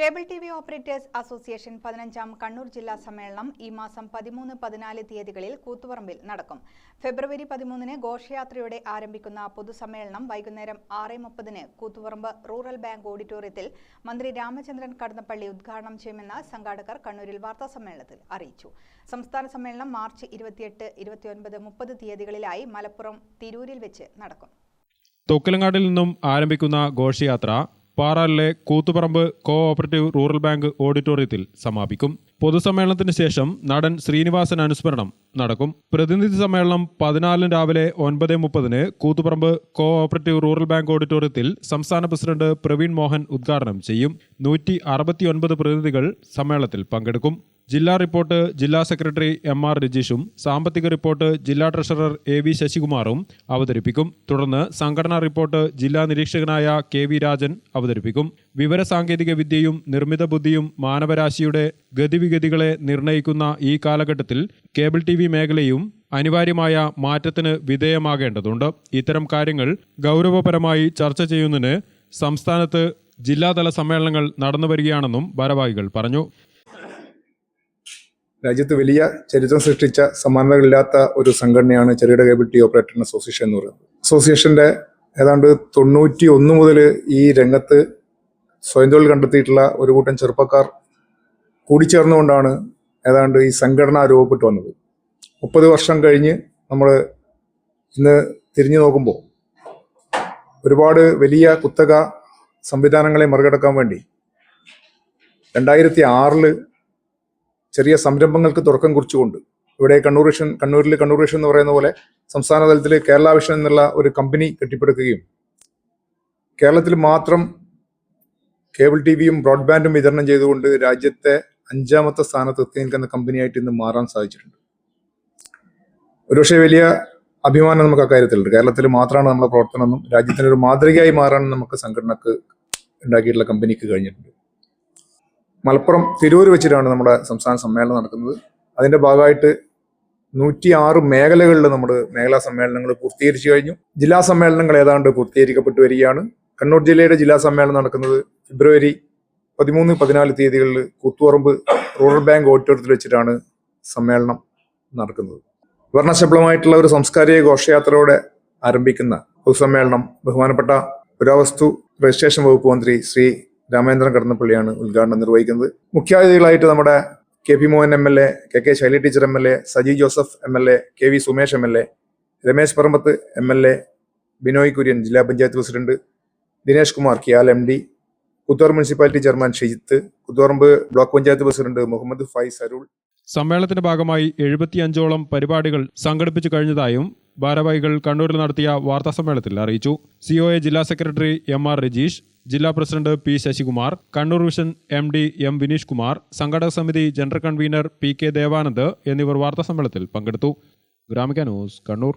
Cable T V operators association പതിനഞ്ചാം കണ്ണൂർ ജില്ലാ സമ്മേളനം ഈ മാസം പതിമൂന്ന് പതിനാല് തീയതികളിൽ കൂത്തുപറമ്പിൽ നടക്കും. ഫെബ്രുവരി പതിമൂന്നിന് ഘോഷയാത്രയോടെ ആരംഭിക്കുന്ന പൊതുസമ്മേളനം വൈകുന്നേരം ആറ് മുപ്പതിന് കൂത്തുപറമ്പ് റൂറൽ ബാങ്ക് ഓഡിറ്റോറിയത്തിൽ മന്ത്രി രാമചന്ദ്രൻ കടന്നപ്പള്ളി ഉദ്ഘാടനം ചെയ്യുമെന്ന് സംഘാടകർ കണ്ണൂരിൽ വാർത്താ സമ്മേളനത്തിൽ അറിയിച്ചു. സംസ്ഥാന സമ്മേളനം മാർച്ച് ഇരുപത്തിയെട്ട് ഇരുപത്തിയൊൻപത് മുപ്പത് തീയതികളിലായി മലപ്പുറം തിരൂരിൽ വെച്ച് നടക്കും. തൊക്കലങ്ങാടിൽ നിന്നും ആരംഭിക്കുന്ന ഘോഷയാത്ര പാറാലിലെ Koothuparamba cooperative rural bank ഓഡിറ്റോറിയത്തിൽ സമാപിക്കും. പൊതുസമ്മേളനത്തിന് ശേഷം നടൻ ശ്രീനിവാസൻ അനുസ്മരണം നടക്കും. പ്രതിനിധി സമ്മേളനം പതിനാലിന് രാവിലെ ഒൻപത് മുപ്പതിന് കൂത്തുപറമ്പ് കോഓപ്പറേറ്റീവ് റൂറൽ ബാങ്ക് ഓഡിറ്റോറിയത്തിൽ സംസ്ഥാന പ്രസിഡന്റ് പ്രവീൺ മോഹൻ ഉദ്ഘാടനം ചെയ്യും. നൂറ്റി പ്രതിനിധികൾ സമ്മേളനത്തിൽ പങ്കെടുക്കും. ജില്ലാ റിപ്പോർട്ട് ജില്ലാ സെക്രട്ടറി എം ആർ രജീഷും സാമ്പത്തിക റിപ്പോർട്ട് ജില്ലാ ട്രഷറർ എ വി ശശികുമാറും അവതരിപ്പിക്കും. തുടർന്ന് സംഘടനാ റിപ്പോർട്ട് ജില്ലാ നിരീക്ഷകനായ കെ വി രാജൻ അവതരിപ്പിക്കും. വിവരസാങ്കേതിക വിദ്യയും നിർമ്മിത ബുദ്ധിയും മാനവരാശിയുടെ ഗതിവിഗതികളെ നിർണയിക്കുന്ന ഈ കാലഘട്ടത്തിൽ കേബിൾ ടി മേഖലയും അനിവാര്യമായ മാറ്റത്തിന് വിധേയമാകേണ്ടതുണ്ട്. ഇത്തരം കാര്യങ്ങൾ ഗൗരവപരമായി ചർച്ച ചെയ്യുന്നതിന് സംസ്ഥാനത്ത് ജില്ലാതല സമ്മേളനങ്ങൾ നടന്നുവരികയാണെന്നും ഭാരവാഹികൾ പറഞ്ഞു. രാജ്യത്ത് വലിയ ചരിത്രം സൃഷ്ടിച്ച സമാനതകളില്ലാത്ത ഒരു സംഘടനയാണ് ചെറുകിട കേബിൾ ടി ഓപ്പറേറ്റർ അസോസിയേഷൻ എന്ന് പറയുന്നത്. അസോസിയേഷന്റെ ഏതാണ്ട് തൊണ്ണൂറ്റി ഒന്ന് മുതൽ ഈ രംഗത്ത് സ്വയം തൊഴിൽ കണ്ടെത്തിയിട്ടുള്ള ഒരു കൂട്ടം ചെറുപ്പക്കാർ കൂടിച്ചേർന്നുകൊണ്ടാണ് ഏതാണ്ട് ഈ സംഘടന രൂപപ്പെട്ടു വന്നത്. മുപ്പത് വർഷം കഴിഞ്ഞ് നമ്മൾ ഇന്ന് തിരിഞ്ഞു നോക്കുമ്പോൾ ഒരുപാട് വലിയ കുത്തക സംവിധാനങ്ങളെ മറികടക്കാൻ വേണ്ടി രണ്ടായിരത്തി ആറിൽ ചെറിയ സംരംഭങ്ങൾക്ക് തുടക്കം കുറിച്ചുകൊണ്ട് ഇവിടെ കണ്ണൂർ വിഷൻ കണ്ണൂരിൽ കണ്ണൂർ വിഷൻ എന്ന് പറയുന്ന പോലെ സംസ്ഥാന തലത്തിൽ കേരള വിഷൻ എന്നുള്ള ഒരു കമ്പനി കെട്ടിപ്പടുക്കുകയും കേരളത്തിൽ മാത്രം കേബിൾ ടി വിയും ബ്രോഡ്ബാൻഡും വിതരണം ചെയ്തുകൊണ്ട് രാജ്യത്തെ അഞ്ചാമത്തെ സ്ഥാനത്ത് എത്തി നിൽക്കുന്ന കമ്പനിയായിട്ട് ഇന്ന് മാറാൻ സാധിച്ചിട്ടുണ്ട്. ഒരുപക്ഷെ വലിയ അഭിമാനം നമുക്ക് അക്കാര്യത്തിലുണ്ട് കേരളത്തിൽ മാത്രമാണ് നമ്മുടെ പ്രവർത്തനമെന്നും രാജ്യത്തിന്റെ ഒരു മാതൃകയായി മാറാൻ നമുക്ക് സംഘടനക്ക് ഉണ്ടാക്കിയിട്ടുള്ള കമ്പനിക്ക് കഴിഞ്ഞിട്ടുണ്ട്. മലപ്പുറം തിരൂർ വെച്ചിട്ടാണ് നമ്മുടെ സംസ്ഥാന സമ്മേളനം നടക്കുന്നത്. അതിന്റെ ഭാഗമായിട്ട് നൂറ്റി ആറ് മേഖലകളിൽ നമ്മൾ മേഖലാ സമ്മേളനങ്ങൾ പൂർത്തീകരിച്ചു കഴിഞ്ഞു. ജില്ലാ സമ്മേളനങ്ങൾ ഏതാണ്ട് പൂർത്തീകരിക്കപ്പെട്ടു വരികയാണ്. കണ്ണൂർ ജില്ലയുടെ ജില്ലാ സമ്മേളനം നടക്കുന്നത് ഫെബ്രുവരി പതിമൂന്ന് പതിനാല് തീയതികളിൽ കൂത്തുപറമ്പ് റൂറൽ ബാങ്ക് ഓഡിറ്റോറിയത്തിൽ വെച്ചിട്ടാണ് സമ്മേളനം നടക്കുന്നത്. വർണശബളമായിട്ടുള്ള ഒരു സാംസ്കാരിക ഘോഷയാത്രയോടെ ആരംഭിക്കുന്ന പൊതുസമ്മേളനം ബഹുമാനപ്പെട്ട പുരാവസ്തു രജിസ്ട്രേഷൻ വകുപ്പ് മന്ത്രി ശ്രീ രാമേന്ദ്രൻ കടന്നപ്പള്ളിയാണ് ഉദ്ഘാടനം നിർവഹിക്കുന്നത്. മുഖ്യാതിഥികളായിട്ട് നമ്മുടെ K P Mohan M L A K K Shaili teacher M L A Saji Joseph M L A K V Sumesh M L A Ramesh Parambath M L A Binoy Kurian ജില്ലാ panchayat president Dinesh Kumar KIAL M D Puthur municipality chairman Shijith Puthuramb block panchayat president Muhammad Faiz Arul. സമ്മേളനത്തിന്റെ ഭാഗമായി എഴുപത്തിയഞ്ചോളം പരിപാടികൾ സംഘടിപ്പിച്ചു കഴിഞ്ഞതായും ഭാരവാഹികൾ കണ്ണൂരിൽ നടത്തിയ വാർത്താ സമ്മേളനത്തിൽ അറിയിച്ചു. സിഒഎ ജില്ലാ സെക്രട്ടറി എം ആർ രജീഷ് ജില്ലാ president P Sasikumar Kannur vision M D M Vineesh Kumar സംഘടക സമിതി general convener P K Devanand എന്നിവർ വാർത്താസമ്മേളനത്തിൽ പങ്കെടുത്തു. ഗ്രാമിക ന്യൂസ് കണ്ണൂർ.